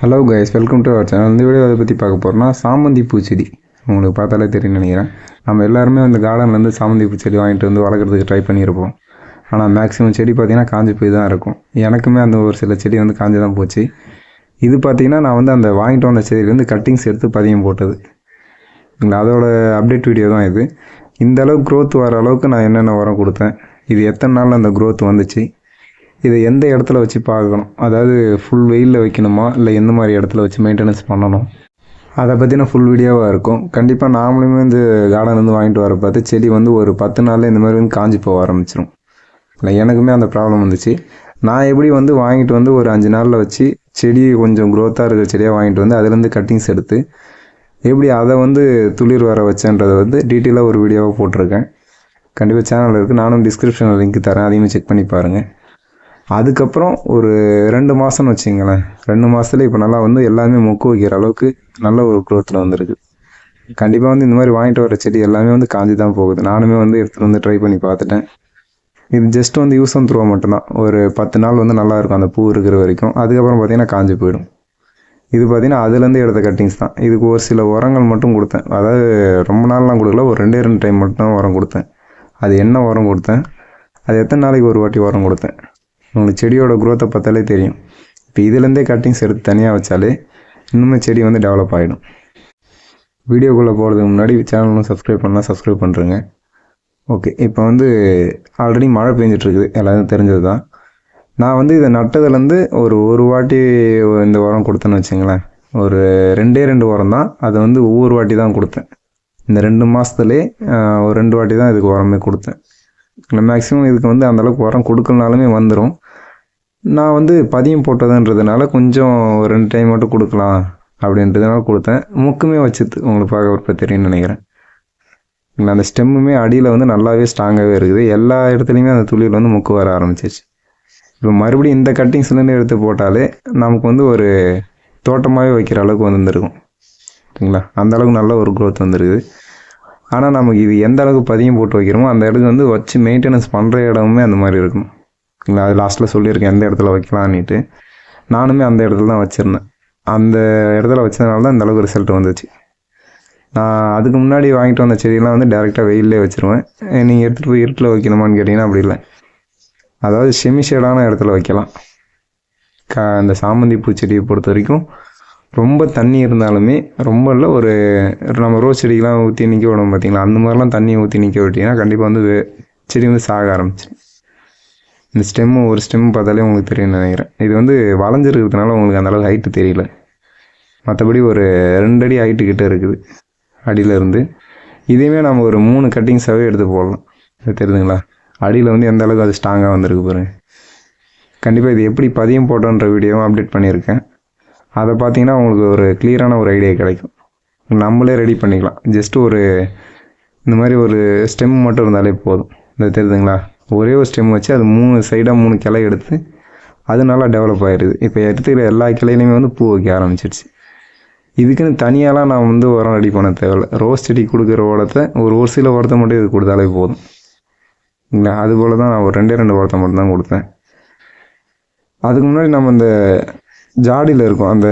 Hello guys welcome to our channel இந்த video அதை பற்றி பார்க்க போகிறோம்னா சாமந்தி பூச்செடி. உங்களுக்கு பார்த்தாலே தெரியும்னு நினைக்கிறேன். நம்ம எல்லாருமே அந்த கார்டன்லேருந்து சாமந்தி பூச்செடி வாங்கிட்டு வந்து வளர்க்குறதுக்கு ட்ரை பண்ணியிருப்போம். ஆனால் மேக்ஸிமம் செடி பார்த்திங்கன்னா காஞ்சி போய் தான் இருக்கும். எனக்குமே அந்த ஒரு சில செடி வந்து காஞ்சி தான் போச்சு. இது பார்த்திங்கன்னா நான் வந்து அந்த வாங்கிட்டு வந்த செடியிலேருந்து கட்டிங்ஸ் எடுத்து பதியம் போட்டது. இல்லை அதோட அப்டேட் வீடியோ தான் இது. இந்த அளவுக்கு க்ரோத் வர அளவுக்கு நான் என்னென்ன உரம் கொடுத்தேன்? இது எத்தனை நாளில் அந்த க்ரோத் வந்துச்சு? இதை எந்த இடத்துல வச்சு பார்க்கணும்? அதாவது ஃபுல் வெயிலில் வைக்கணுமா? இல்லை எந்த மாதிரி இடத்துல வச்சு மெயின்டெனன்ஸ் பண்ணணும்? அதை பற்றின ஃபுல் வீடியோவாக இருக்கும். கண்டிப்பாக நாமளுமே இந்த கார்டன்லேருந்து வந்து வாங்கிட்டு வர பார்த்து செடி வந்து ஒரு பத்து நாளில் இந்த மாதிரி வந்து காஞ்சி போக ஆரம்பிச்சிடும் இல்லை எனக்குமே அந்த ப்ராப்ளம் வந்துச்சு. நான் எப்படி வந்து வாங்கிட்டு வந்து ஒரு அஞ்சு நாளில் வச்சு செடி கொஞ்சம் க்ரோத்தாக இருக்கிற செடியாக வாங்கிட்டு வந்து அதுலேருந்து கட்டிங்ஸ் எடுத்து எப்படி அதை வந்து துளிர் வர வச்சேன்றதை வந்து டீட்டெயிலாக ஒரு வீடியோவாக போட்டிருக்கேன். கண்டிப்பாக சேனல் இருக்குது நானும் டிஸ்கிரிப்ஷனில் லிங்க் தரேன். அதையுமே செக் பண்ணி பாருங்கள் அதுக்கப்புறம் ஒரு ரெண்டு மாதம்னு வச்சுங்களேன். ரெண்டு மாதத்துல இப்போ நல்லா வந்து எல்லாமே மொக்கு வைக்கிற அளவுக்கு நல்ல ஒரு குரோத்தில் வந்துருக்கு. கண்டிப்பாக வந்து இந்த மாதிரி வாங்கிட்டு வர செடி எல்லாமே வந்து காஞ்சி தான் போகுது. நானுமே வந்து எடுத்துகிட்டு வந்து ட்ரை பண்ணி பார்த்துட்டேன். இது ஜஸ்ட் வந்து யூஸ் அண்ட் த்ரோ மட்டும்தான். ஒரு பத்து நாள் வந்து நல்லா இருக்கும். அந்த பூ இருக்கிற வரைக்கும். அதுக்கப்புறம் பார்த்தீங்கன்னா காஞ்சி போயிடும். இது பார்த்தீங்கன்னா அதுலேருந்து எடுத்த கட்டிங்ஸ் தான். இதுக்கு ஒரு சில உரங்கள் மட்டும் கொடுத்தேன். அதாவது ரொம்ப நாள்லாம் கொடுக்கல. ஒரு ரெண்டே ரெண்டு டைம் மட்டும் தான் உரம் கொடுத்தேன். அது என்ன உரம் கொடுத்தேன்? அது எத்தனை நாளைக்கு ஒரு வாட்டி உரம் கொடுத்தேன்? உங்களுக்கு செடியோட குரோத்தை பார்த்தாலே தெரியும். இப்போ இதுலேருந்தே கட்டிங்ஸ் எடுத்து தனியாக வச்சாலே இன்னுமே செடி வந்து டெவலப் ஆகிடும் வீடியோக்குள்ளே போகிறதுக்கு முன்னாடி சேனலும் சப்ஸ்கிரைப் பண்ணலாம் சப்ஸ்கிரைப் பண்ணுறேங்க ஓகே இப்போ வந்து ஆல்ரெடி மழை பெஞ்சிட்ருக்குது எல்லாரும் தெரிஞ்சது தான் நான் வந்து இதை நட்டதுலேருந்து ஒரு ஒரு வாட்டி இந்த உரம் கொடுத்தேன்னு வச்சுங்களேன். ஒரு ரெண்டே ரெண்டு உரம் தான். அதை வந்து ஒவ்வொரு வாட்டி தான் கொடுத்தேன். இந்த ரெண்டு மாதத்துலேயே ஒரு ரெண்டு வாட்டி தான் இதுக்கு உரமே கொடுத்தேன். மேக்ஸிமம் இதுக்கு வந்து அந்தளவுக்கு உரம் கொடுக்கலனாலுமே வந்துடும் நான் வந்து பதியம் போட்டதுன்றதுனால கொஞ்சம் ஒரு ரெண்டு டைம் மட்டும் கொடுக்கலாம் அப்படின்றதுனால கொடுத்தேன். முக்குமே வச்சுது உங்களுக்கு பார்க்க தெரியும்னு நினைக்கிறேன். அந்த ஸ்டெம்முமே அடியில் வந்து நல்லாவே ஸ்ட்ராங்காகவே இருக்குது. எல்லா இடத்துலையுமே அந்த துளியில் வந்து முக்கு வர ஆரம்பிச்சிச்சு இப்போ மறுபடியும் இந்த கட்டிங்ஸ்லேருந்து எடுத்து போட்டாலே நமக்கு வந்து ஒரு தோட்டமாகவே வைக்கிற அளவுக்கு வந்துருக்கும். சரிங்களா? அந்த அளவுக்கு நல்ல ஒரு க்ரோத் வந்துருக்குது. ஆனால் நமக்கு இது எந்த அளவுக்கு பதியம் போட்டு வைக்கிறோமோ அந்த இடத்துக்கு வந்து வச்சு மெயின்டெனன்ஸ் பண்ணுற இடமுமே அந்த மாதிரி இருக்கணும் சரிங்களா அது லாஸ்ட்டில் சொல்லியிருக்கேன் எந்த இடத்துல வைக்கலான்னுட்டு நானுமே அந்த இடத்துல தான் வச்சுருந்தேன். அந்த இடத்துல வச்சதுனால தான் இந்த அளவுக்கு ரிசல்ட் வந்துச்சு. நான் அதுக்கு முன்னாடி வாங்கிட்டு வந்த செடியெல்லாம் வந்து டேரெக்டாக வெயிலே வச்சுருவேன். நீங்கள் எடுத்துகிட்டு போய் இருட்டில் வைக்கணுமான்னு கேட்டிங்கன்னா அப்படி இல்லை. அதாவது செமி ஷேடான இடத்துல வைக்கலாம். க அந்த சாமந்தி பூச்செடியை பொறுத்த வரைக்கும் ரொம்ப தண்ணி இருந்தாலுமே ரொம்ப இல்லை ஒரு நம்ம ரோஸ் செடிக்கெலாம் ஊற்றி நிற்க விடணும் பார்த்தீங்களா அந்த மாதிரிலாம் தண்ணியை ஊற்றி நிற்க விட்டிங்கன்னா கண்டிப்பாக வந்து செடி வந்து சாக ஆரம்பிச்சு இந்த ஸ்டெம்மு ஒரு ஸ்டெம் பார்த்தாலே உங்களுக்கு தெரியும்னு நினைக்கிறேன். இது வந்து வளைஞ்சிருக்கிறதுனால உங்களுக்கு அந்தளவுக்கு ஹைட்டு தெரியல. மற்றபடி ஒரு ரெண்டு அடி ஹைட்டு கிட்டே இருக்குது அடியிலேருந்து இதையுமே நம்ம ஒரு மூணு கட்டிங்ஸாகவே எடுத்து போடலாம். இது தெரியுதுங்களா? அடியில் வந்து எந்த அளவுக்கு அது ஸ்ட்ராங்காக வந்திருக்கு பாருங்க. கண்டிப்பாக இது எப்படி பதியம் போட்டோன்ற வீடியோவும் அப்டேட் பண்ணியிருக்கேன். அதை பார்த்தீங்கன்னா உங்களுக்கு ஒரு கிளியரான ஒரு ஐடியா கிடைக்கும். நம்மளே ரெடி பண்ணிக்கலாம். ஜஸ்ட்டு ஒரு இந்த மாதிரி ஒரு ஸ்டெம் மட்டும் இருந்தாலே போதும். இந்த தெரியுதுங்களா? ஒரே ஒரு ஸ்டெம் வச்சு அது மூணு சைடாக மூணு கிளை எடுத்து அது நல்லா டெவலப் ஆயிடுது இப்போ எடுத்துக்கிற எல்லா கிளையிலையுமே வந்து பூ வைக்க ஆரம்பிச்சிருச்சு. இதுக்குன்னு தனியாலாம் நான் வந்து உரம் ரெடி பண்ண தேவையில்ல. ரோஸ் செடி கொடுக்குற உரத்தை ஒரு ஒரு சில உரத்தை மட்டும் இது கொடுத்தாலே போதும். இல்லை அது போல் தான் நான் ஒரு ரெண்டே ரெண்டு உரத்தை மட்டும் தான் கொடுத்தேன். அதுக்கு முன்னாடி நம்ம இந்த ஜாடியில் இருக்கும். அந்த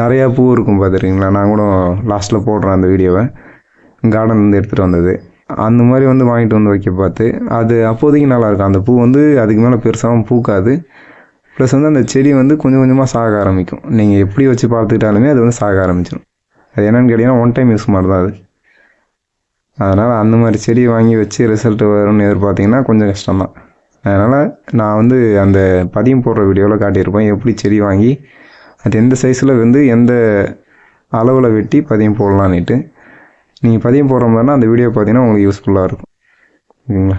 நிறையா பூ இருக்கும் பார்த்துருக்கீங்களா நான் கூட லாஸ்ட்டில் போடுறேன் அந்த வீடியோவை. கார்டன்லேருந்து எடுத்துகிட்டு வந்தது. அந்த மாதிரி வந்து வாங்கிட்டு வந்து வைக்க பார்த்து அது அப்போதைக்கு நல்லாயிருக்கும் அந்த பூ வந்து அதுக்கு மேலே பெருசாகவும் பூக்காது. ப்ளஸ் வந்து அந்த செடி வந்து கொஞ்சம் கொஞ்சமாக சாக ஆரம்பிக்கும். நீங்கள் எப்படி வச்சு பார்த்துக்கிட்டாலுமே அது வந்து சாக ஆரம்பிச்சிடும் அது என்னென்னு கேட்டிங்கன்னா ஒன் டைம் யூஸ் மாதிரி தான் அது. அதனால் அந்த மாதிரி செடி வாங்கி வச்சு ரிசல்ட் வரும்னு எதிர்பார்த்தீங்கன்னா கொஞ்சம் கஷ்டம்தான். அதனால் நான் வந்து அந்த பதியம் போடுற வீடியோவில் காட்டியிருப்பேன். எப்படி செடி வாங்கி அது எந்த சைஸில் வந்து எந்த அளவில் வெட்டி பதியம் போடலான்னுட்டு நீங்கள் பதியம் போடுற மாதிரினா அந்த வீடியோ பார்த்தீங்கன்னா உங்களுக்கு யூஸ்ஃபுல்லாக இருக்கும். ஓகேங்களா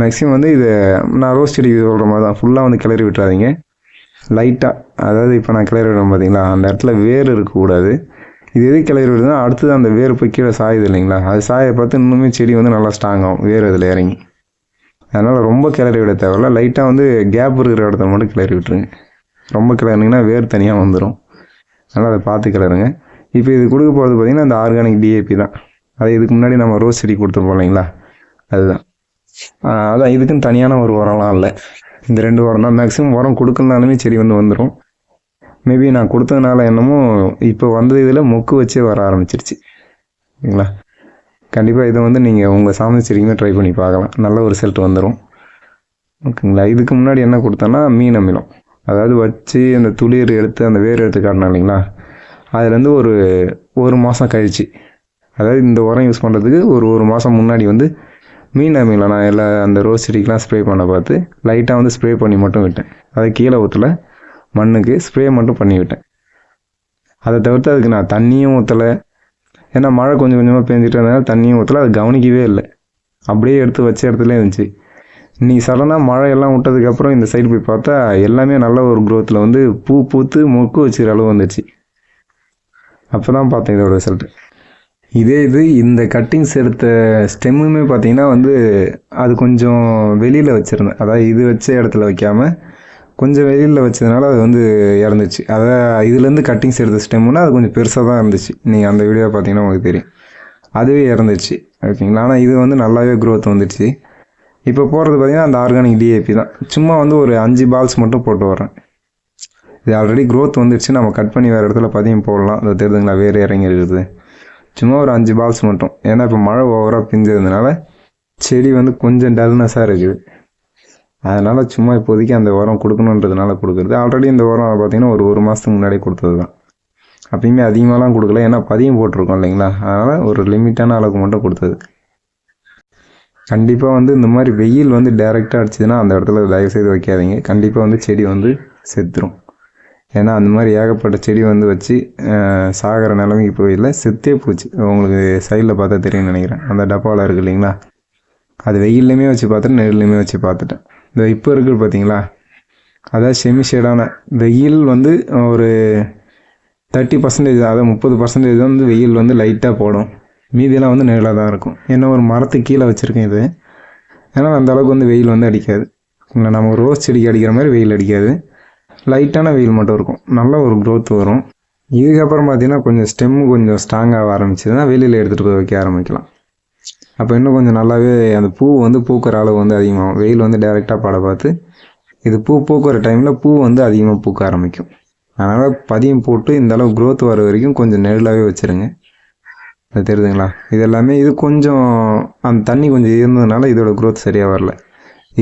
மேக்ஸிமம் வந்து இது நான் ரோஸ் செடி சொல்கிற மாதிரி தான் ஃபுல்லாக வந்து கிளறி விட்டுறாதீங்க. லைட்டாக அதாவது இப்போ நான் கிளறி விடுறேன் பார்த்தீங்களா அந்த இடத்துல வேர் இருக்கக்கூடாது. இது எது கிளறி விடுதுன்னா அடுத்தது அந்த வேர் போய் கீழே சாயுது இல்லைங்களா? அது சாயை பார்த்து இன்னுமே செடி வந்து நல்லா ஸ்ட்ராங் ஆகும். வேர் அதில் இறங்கி. அதனால் ரொம்ப கிளறி விட தேவையில்ல. லைட்டாக வந்து கேப் இருக்கிற இடத்துல மட்டும் கிளறி விட்டுருங்க. ரொம்ப கிளறினீங்கன்னா வேர் தனியாக வந்துடும் அதனால் அதை பார்த்து கிளறுங்க. இப்போ இது கொடுக்க போகிறது பார்த்தீங்கன்னா அந்த ஆர்கானிக் டிஏபி தான். அது இதுக்கு முன்னாடி நம்ம ரோஸ் செடி கொடுத்துருப்போம் இல்லைங்களா? அதுதான். அதான் இதுக்குன்னு தனியான ஒரு உரம்லாம் இல்லை. இந்த ரெண்டு உரம் தான். மேக்ஸிமம் உரம் கொடுக்கலனாலுமே செடி வந்து வந்துடும் மேபி நான் கொடுத்ததுனால என்னமோ இப்போ வந்தது இதில் மொக்கு வச்சே வர ஆரம்பிச்சிருச்சு. ஓகேங்களா கண்டிப்பாக இதை வந்து நீங்கள் உங்கள் சாமி செடிக்குமே ட்ரை பண்ணி பார்க்கலாம். நல்ல ஒரு ரிசல்ட் வந்துடும் ஓகேங்களா? இதுக்கு முன்னாடி என்ன கொடுத்தேன்னா மீன் அமிலம். அதாவது வச்சு அந்த துளிர் எடுத்து அந்த வேர் எடுத்து காட்டினா இல்லைங்களா? அதுலேருந்து ஒரு ஒரு மாதம் கழிச்சு. அதாவது இந்த உரம் யூஸ் பண்ணுறதுக்கு ஒரு ஒரு மாதம் முன்னாடி வந்து மீன் அமிலம் நான் எல்லா அந்த ரோஸ் செடிக்கெலாம் ஸ்ப்ரே பண்ண பார்த்து லைட்டாக வந்து ஸ்ப்ரே பண்ணி மட்டும் விட்டேன். அதை கீழே ஊற்றல மண்ணுக்கு ஸ்ப்ரே மட்டும் பண்ணி விட்டேன் அதை தவிர்த்து அதுக்கு நான் தண்ணியும் ஊற்றலை ஏன்னா மழை கொஞ்சம் கொஞ்சமாக பெஞ்சிட்டு இருந்ததுனால தண்ணியும் ஊற்றல அது கவனிக்கவே இல்லை. அப்படியே எடுத்து வச்ச இடத்துல இருந்துச்சு. இன்றைக்கி சடனாக மழை எல்லாம் விட்டதுக்கப்புறம் இந்த சைடு போய் பார்த்தா எல்லாமே நல்ல ஒரு க்ரோத்தில் வந்து பூ பூத்து மொக்கு வச்சுக்கிற அளவு வந்துச்சு. அப்போ தான் பார்த்தேன் இதோட ரிசல்ட் இதே இது இந்த கட்டிங்ஸ் எடுத்த ஸ்டெம்முமே பார்த்தீங்கன்னா வந்து அது கொஞ்சம் வெளியில் வச்சுருந்தேன். அதாவது இது வச்ச இடத்துல வைக்காமல் கொஞ்சம் வெளியில் வச்சதுனால அது வந்து இறந்துச்சு. அதை இதுலேருந்து கட்டிங்ஸ் எடுத்த ஸ்டெம்முன்னா அது கொஞ்சம் பெருசாக தான் இருந்துச்சு. நீங்கள் அந்த வீடியோ பார்த்தீங்கன்னா உங்களுக்கு தெரியும். அதுவே இறந்துச்சு. ஓகேங்களா ஆனால் இது வந்து நல்லாவே க்ரோத் வந்துடுச்சு இப்போ போடுறது பார்த்தீங்கன்னா அந்த ஆர்கானிக் டிஏபி தான். சும்மா வந்து ஒரு அஞ்சு பால்ஸ் மட்டும் போட்டு வரேன் இது ஆல்ரெடி க்ரோத் வந்துடுச்சு நம்ம கட் பண்ணி வேறு இடத்துல பதியம் போடலாம். அது தெரியுதுங்களா வேறு இறங்கி இருக்குது? சும்மா ஒரு அஞ்சு பால்ஸ் மட்டும். ஏன்னா இப்போ மழை ஓவராக பிஞ்சதுனால செடி வந்து கொஞ்சம் டல்னஸாக இருக்குது. அதனால் சும்மா இப்போதைக்கு அந்த உரம் கொடுக்கணுன்றதுனால கொடுக்குறது. ஆல்ரெடி இந்த உரம் பார்த்தீங்கன்னா ஒரு ஒரு மாதத்துக்கு முன்னாடி கொடுத்தது தான் அப்பயுமே அதிகமாகலாம் கொடுக்கல. ஏன்னா பதியம் போட்டிருக்கோம் இல்லைங்களா? அதனால் ஒரு லிமிட்டான அளவுக்கு மட்டும் கொடுத்தது. கண்டிப்பாக வந்து இந்த மாதிரி வெயில் வந்து டைரெக்டாக அடிச்சதுன்னா அந்த இடத்துல தயவுசெய்து வைக்காதீங்க. கண்டிப்பாக வந்து செடி வந்து செத்துரும். ஏன்னா அந்த மாதிரி ஏகப்பட்ட செடி வந்து வச்சு சாகிற நிலைமைக்கு போயிடல செத்தே போச்சு. உங்களுக்கு சைடில் பார்த்தா தெரியும்னு நினைக்கிறேன். அந்த டப்பாவில் இருக்கு இல்லைங்களா? அது வெயில்லையுமே வச்சு பார்த்துட்டு நெல்லையுமே வச்சு பார்த்துட்டேன். இந்த இப்போ இருக்குது பார்த்தீங்களா அதாவது செமி ஷேடான வெயில் வந்து ஒரு தேர்ட்டி பர்சன்டேஜ் அதாவது முப்பது பர்சன்டேஜ் வந்து வெயில் வந்து லைட்டாக போடும். மீதியெல்லாம் வந்து நிழலாக தான் இருக்கும். என்ன ஒரு மரத்துக்கு கீழே வச்சுருக்கேன் இது. ஏன்னா அந்த அளவுக்கு வந்து வெயில் வந்து அடிக்காது. இல்லை நம்ம ரோஸ் செடிக்கு அடிக்கிற மாதிரி வெயில் அடிக்காது. லைட்டான வெயில் மட்டும் இருக்கும். நல்ல ஒரு க்ரோத் வரும். இதுக்கப்புறம் பார்த்தீங்கன்னா கொஞ்சம் ஸ்டெம்மு கொஞ்சம் ஸ்ட்ராங்காக ஆரம்பிச்சதுன்னா வெளியில் எடுத்துகிட்டு போய் வைக்க ஆரம்பிக்கலாம். அப்போ இன்னும் கொஞ்சம் நல்லாவே அந்த பூ வந்து பூக்கிற அளவு வந்து அதிகமாகும் வெயில் வந்து டைரெக்டாக பாட பார்த்து இது பூ பூக்கிற டைமில் பூ வந்து அதிகமாக பூக்க ஆரம்பிக்கும். அதனால் பதியம் போட்டு இந்த அளவு க்ரோத் வர வரைக்கும் கொஞ்சம் நெருளாகவே வச்சுருங்க. அது தெரியுதுங்களா? இது எல்லாமே இது கொஞ்சம் அந்த தண்ணி கொஞ்சம் இருந்ததுனால இதோட க்ரோத் சரியாக வரல.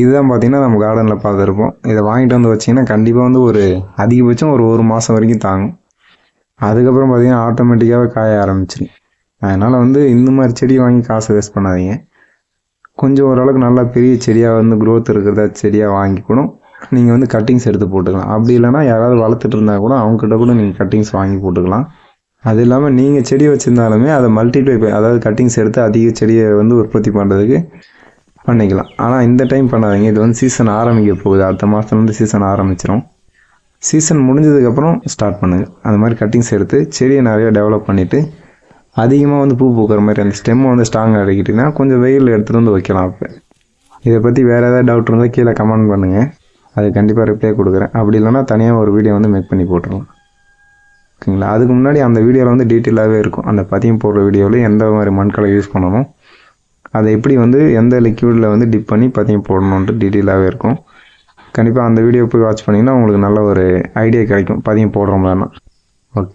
இதுதான் பார்த்திங்கன்னா நம்ம கார்டனில் பார்த்துருப்போம். இதை வாங்கிட்டு வந்து வச்சிங்கன்னா கண்டிப்பாக வந்து ஒரு அதிகபட்சம் ஒரு ஒரு மாதம் வரைக்கும் தாங்கும். அதுக்கப்புறம் பார்த்திங்கன்னா ஆட்டோமேட்டிக்காகவே காய ஆரம்பிச்சிடும் அதனால் வந்து இந்த மாதிரி செடி வாங்கி காசு வேஸ்ட் பண்ணாதீங்க. கொஞ்சம் ஓரளவுக்கு நல்லா பெரிய செடியாக வந்து க்ரோத் இருக்கிறதா செடியாக வாங்கி கூட நீங்கள் வந்து கட்டிங்ஸ் எடுத்து போட்டுக்கலாம். அப்படி இல்லைன்னா யாராவது வளர்த்துட்டு இருந்தால் கூட அவங்ககிட்ட கூட நீங்கள் கட்டிங்ஸ் வாங்கி போட்டுக்கலாம். அது இல்லாமல் நீங்கள் செடி வச்சுருந்தாலுமே அதை மல்டிப்ளை அதாவது கட்டிங்ஸ் எடுத்து அதிக செடியை வந்து உற்பத்தி பண்ணுறதுக்கு பண்ணிக்கலாம். ஆனால் இந்த டைம் பண்ணாதீங்க. இது வந்து சீசன் ஆரம்பிக்க போகுது. அடுத்த மாதத்துலேருந்து சீசன் ஆரம்பிச்சிடும் சீசன் முடிஞ்சதுக்கப்புறம் ஸ்டார்ட் பண்ணுங்கள் அந்த மாதிரி கட்டிங்ஸ் எடுத்து செடியை நிறைய டெவலப் பண்ணிவிட்டு அதிகமாக வந்து பூ பூக்கிற மாதிரி அந்த ஸ்டெம்மை வந்து ஸ்ட்ராங்காக அடிக்கிட்டிங்கன்னா கொஞ்சம் வெயில் எடுத்துகிட்டு வந்து வைக்கலாம் அப்போ. இதை பற்றி வேறு ஏதாவது டவுட் இருந்தால் கீழே கமெண்ட் பண்ணுங்கள் அது கண்டிப்பாக ரிப்ளை கொடுக்குறேன். அப்படி இல்லைன்னா தனியாக ஒரு வீடியோ வந்து மேக் பண்ணி போட்டுருவோம். ஓகேங்களா? அதுக்கு முன்னாடி அந்த வீடியோவில் வந்து டீட்டெயிலாகவே இருக்கும். அந்த பதியம் போடுற வீடியோவில் எந்த மாதிரி மண்களை யூஸ் பண்ணணும் அதை எப்படி வந்து எந்த லிக்யூடில் வந்து டிப் பண்ணி பதியம் போடணுன்ட்டு டீட்டெயிலாகவே இருக்கும். கண்டிப்பாக அந்த வீடியோ போய் வாட்ச் பண்ணிங்கன்னா உங்களுக்கு நல்ல ஒரு ஐடியா கிடைக்கும். பதியம் போடுறோம்லன்னா. ஓகே.